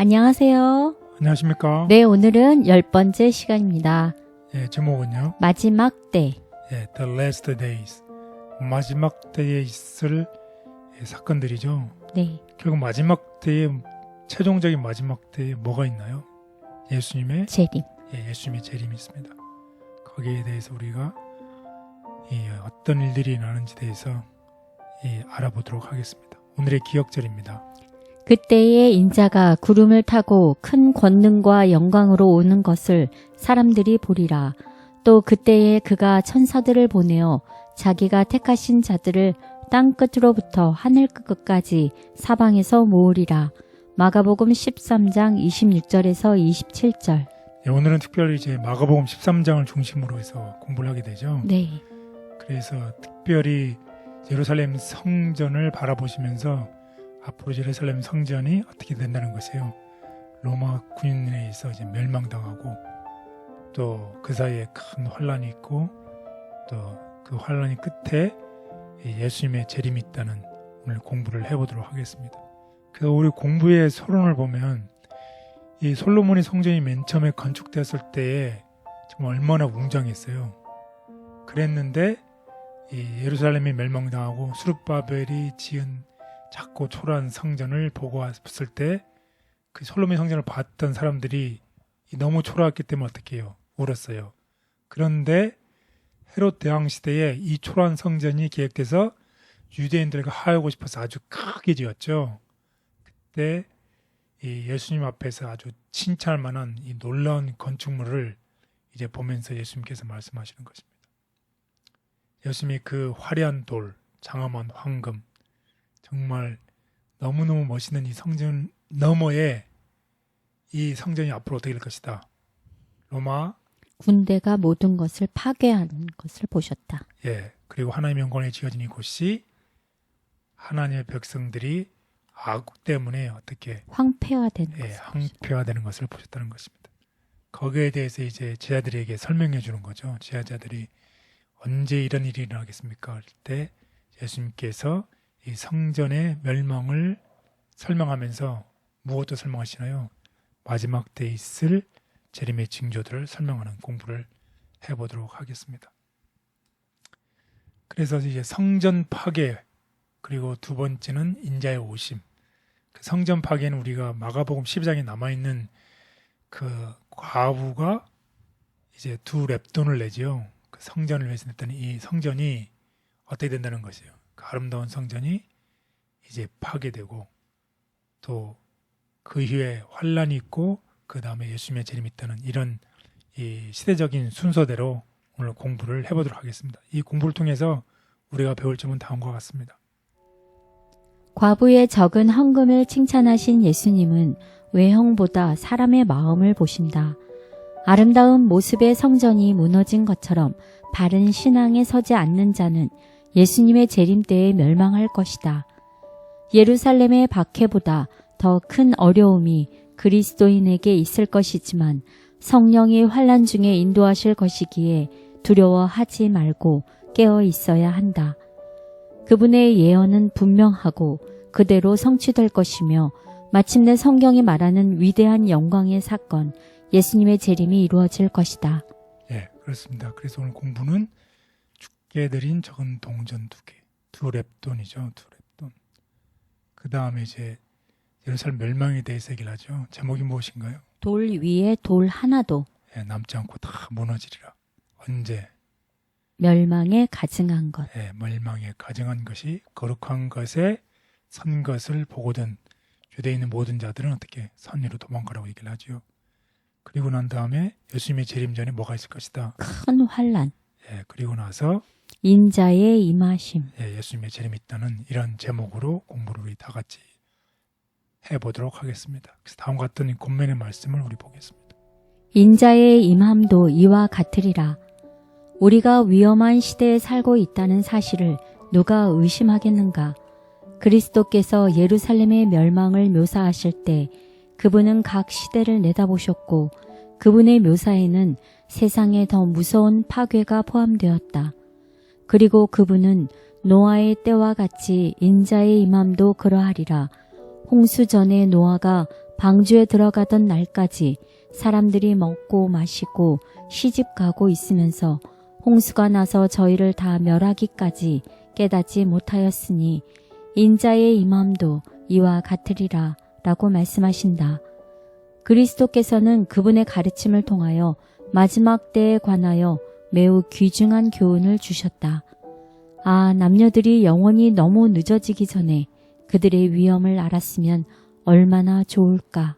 안녕하세요. 안녕하십니까? 네, 오늘은 열 번째 시간입니다. 예, 제목은요. 마지막 때. 예, The Last Days. 마지막 때에 있을 예, 사건들이죠. 네. 결국 마지막 때에 최종적인 마지막 때에 뭐가 있나요? 예수님의 재림. 예, 예수님의 재림이 있습니다. 거기에 대해서 우리가 이 어떤 일들이 나는지 대해서 이 알아보도록 하겠습니다. 오늘의 기억절입니다. 그때에 인자가 구름을 타고 큰 권능과 영광으로 오는 것을 사람들이 보리라. 또 그때에 그가 천사들을 보내어 자기가 택하신 자들을 땅 끝으로부터 하늘 끝까지 사방에서 모으리라. 마가복음 13장 26절에서 27절. 예, 오늘은 특별히 이제 마가복음 13장을 중심으로 해서 공부를 하게 되죠. 네. 그래서 특별히 예루살렘 성전을 바라보시면서 앞으로 예루살렘 성전이 어떻게 된다는 것이에요. 로마 군인에 의해서 이제 멸망당하고 또 그 사이에 큰 환란이 있고 또 그 환란이 끝에 이 예수님의 재림이 있다는 오늘 공부를 해보도록 하겠습니다. 그래서 우리 공부의 서론을 보면 이 솔로몬의 성전이 맨 처음에 건축되었을 때에 정말 얼마나 웅장했어요. 그랬는데 이 예루살렘이 멸망당하고 수르바벨이 지은 작고 초라한 성전을 보고 왔을 때 그 솔로몬 성전을 봤던 사람들이 이 너무 초라했기 때문에 어떻게 해요? 울었어요. 그런데 헤롯 대왕 시대에 이 초라한 성전이 계획돼서 유대인들과 하하고 싶어서 아주 크게 지었죠. 그때 이 예수님 앞에서 아주 칭찬할 만한 이 놀라운 건축물을 이제 보면서 예수님께서 말씀하시는 것입니다. 예수님이 그 화려한 돌, 장엄한 황금, 정말 너무너무 멋있는 이 성전 너머에 이 성전이 앞으로 어떻게 될 것이다. 로마, 군대가 모든 것을 파괴하는 것을 보셨다. 예, 그리고 하나님의 영광에 지어진 이곳이 하나님의 백성들이 아국 때문에 어떻게 황폐화되는 예, 것을 항폐화되는 것을 보셨다는 것입니다. 거기에 대해서 이제 제자들에게 설명해 주는 거죠. 제자들이 언제 이런 일이 일어나겠습니까? 할 때 예수님께서 이 성전의 멸망을 설명하면서 무엇도 설명하시나요? 마지막 때 있을 재림의 징조들을 설명하는 공부를 해보도록 하겠습니다. 그래서 이제 성전 파괴 그리고 두 번째는 인자의 오심. 그 성전 파괴는 우리가 마가복음 12장에 남아 있는 그 과부가 이제 두 랩돈을 내지요. 그 성전을 냈더니 이 성전이 어떻게 된다는 것이에요. 그 아름다운 성전이 이제 파괴되고 또 그 이후에 환란이 있고 그 다음에 예수님의 재림이 있다는 이런 이 시대적인 순서대로 오늘 공부를 해보도록 하겠습니다. 이 공부를 통해서 우리가 배울 점은 다음과 같습니다. 과부의 적은 헌금을 칭찬하신 예수님은 외형보다 사람의 마음을 보신다. 아름다운 모습의 성전이 무너진 것처럼 바른 신앙에 서지 않는 자는 예수님의 재림 때에 멸망할 것이다. 예루살렘의 박해보다 더 큰 어려움이 그리스도인에게 있을 것이지만 성령이 환란 중에 인도하실 것이기에 두려워하지 말고 깨어 있어야 한다. 그분의 예언은 분명하고 그대로 성취될 것이며 마침내 성경이 말하는 위대한 영광의 사건, 예수님의 재림이 이루어질 것이다. 예, 그렇습니다. 그래서 오늘 공부는 죽게 드린 적은 동전 두 개, 두 랩돈이죠, 두 랩돈. 그 다음에 이제 예루살렘 멸망에 대해서 얘기를 하죠. 제목이 무엇인가요? 돌 위에 돌 하나도 예, 남지 않고 다 무너지리라. 언제? 멸망에 가증한 것. 예, 멸망에 가증한 것이 거룩한 것에 선 것을 보고든 유대인의 모든 자들은 어떻게 선의로 도망가라고 얘기를 하지요. 그리고 난 다음에 예수님의 재림 전에 뭐가 있을 것이다. 큰 환란, 예, 그리고 나서 인자의 임하심. 예, 예수님의 재림이 있다는 이런 제목으로 공부를 우리 다 같이 해보도록 하겠습니다. 그래서 다음과 같은 이 본면의 말씀을 우리 보겠습니다. 인자의 임함도 이와 같으리라. 우리가 위험한 시대에 살고 있다는 사실을 누가 의심하겠는가? 그리스도께서 예루살렘의 멸망을 묘사하실 때 그분은 각 시대를 내다보셨고 그분의 묘사에는 세상에 더 무서운 파괴가 포함되었다. 그리고 그분은 노아의 때와 같이 인자의 임함도 그러하리라. 홍수 전에 노아가 방주에 들어가던 날까지 사람들이 먹고 마시고 시집 가고 있으면서 홍수가 나서 저희를 다 멸하기까지 깨닫지 못하였으니 인자의 임함도 이와 같으리라 라고 말씀하신다. 그리스도께서는 그분의 가르침을 통하여 마지막 때에 관하여 매우 귀중한 교훈을 주셨다. 아, 남녀들이 영원히 너무 늦어지기 전에 그들의 위험을 알았으면 얼마나 좋을까.